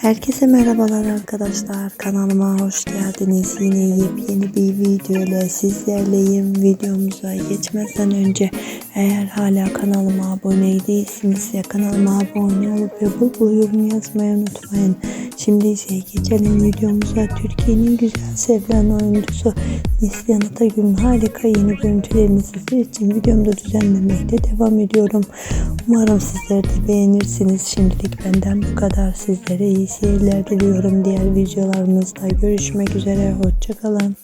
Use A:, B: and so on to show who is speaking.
A: Herkese merhabalar arkadaşlar. Kanalıma hoş geldiniz. Yine yepyeni bir video ile sizlerleyim. Videomuza geçmeden önce eğer hala kanalıma abone değilsinizse kanalıma abone olup ve bul yorum yazmayı unutmayın. Şimdi ise geçelim videomuza. Türkiye'nin güzel sevilen oyuncusu Neslihan Atagül'ün harika yeni görüntülerini sizler için videomda düzenlemekte devam ediyorum. Umarım sizler de beğenirsiniz. Şimdilik benden bu kadar. Sizlere iyi seyirler diliyorum. Diğer videolarımızda görüşmek üzere. Hoşçakalın.